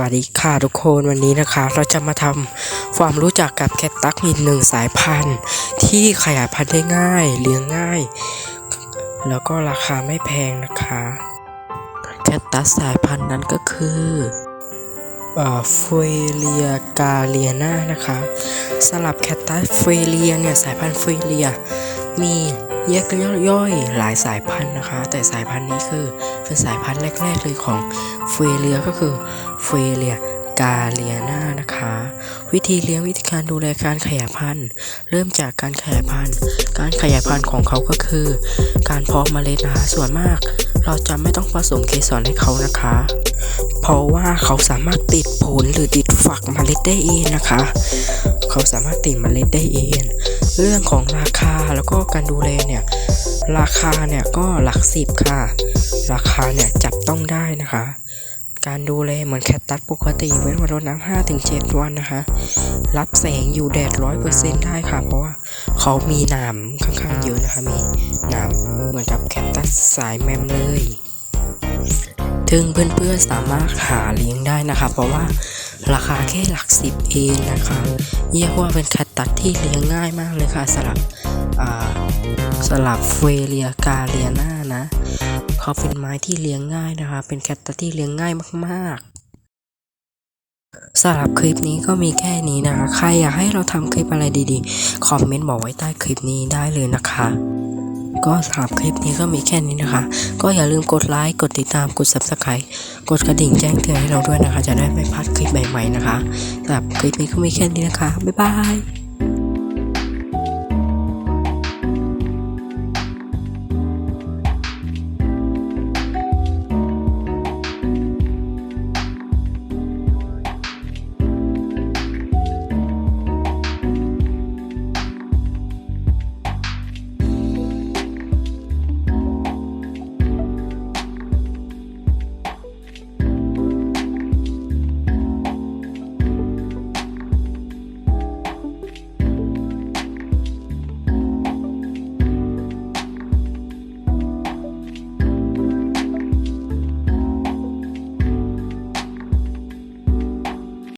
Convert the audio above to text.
วัสดีค่ะทุกคนวันนี้นะคะ เราจะมาทำความรู้จักกับแคตตัสมีหนึ่งสายพันธุ์ ที่ขยายพันธุ์ได้ง่ายเลี้ยงง่าย แล้วก็ราคาไม่แพงนะคะแคตตัสสายพันธุ์นั้นก็คือเฟเลียกาเลียนานะคะสลับแคตตัสเฟเลียเนี่ยสายพันธุ์เฟเลียมี แยกย่อยๆหลายสายพันธุ์นะคะ แต่สายพันธุ์นี้คือเป็นสายพันธุ์แรกๆเลยของเฟเลียก็คือเฟเลียกาเลียนานะคะ วิธีเลี้ยงวิธีการดูแลการขยายพันธุ์ เริ่มจากการขยายพันธุ์ การขยายพันธุ์ของเขาก็คือ การเพาะเมล็ดนะคะส่วนมาก เราจะไม่ต้องผสมเกสรให้เขานะคะ เพราะว่าเขาสามารถติดผลหรือติดฝักเมล็ดได้เองนะคะ เขาสามารถติดเมล็ดได้เอง เรื่องของราคาแล้วก็การดูแลเนี่ย ราคาเนี่ยก็หลักสิบค่ะ ราคาเนี่ยจับต้องได้นะคะ การดูแลเหมือนแคตตัสปกติเว้นวันรดน้ำห้าถึงเจ็ดวันนะคะ รับแสงอยู่แดดร้อยเปอร์เซ็นต์ได้ค่ะ เพราะว่าเขามีหนามค่อนข้างเยอะนะคะ มีหนามเหมือนกับแคตตัสสายแมมเลยถึงเพื่อนๆสามารถหาเลี้ยงได้นะคะ เพราะว่า ราคาแค่หลักสิบเองนะคะเรียกว่าเป็นแคตตัสที่เลี้ยงง่ายมากเลยค่ะสลับอ่าสลับเฟเรียกาเลียนานะเขาเป็นไม้ที่เลี้ยงง่ายนะคะ เป็นแคตตัสที่เลี้ยงง่ายมากๆสำหรับคลิปนี้ก็มีแค่นี้นะคะ ใครอยากให้เราทำคลิปอะไรดีๆ คอมเมนต์บอกไว้ใต้คลิปนี้ได้เลยนะคะ ก็สำหรับคลิปนี้ก็มีแค่นี้นะคะ ก็อย่าลืมกดไลค์ กดติดตาม กด subscribe กดกระดิ่งแจ้งเตือนให้เราด้วยนะคะ จะได้ไม่พลาดคลิปใหม่ๆนะคะสำหรับคลิปนี้ก็มีแค่นี้นะคะ บ๊ายบาย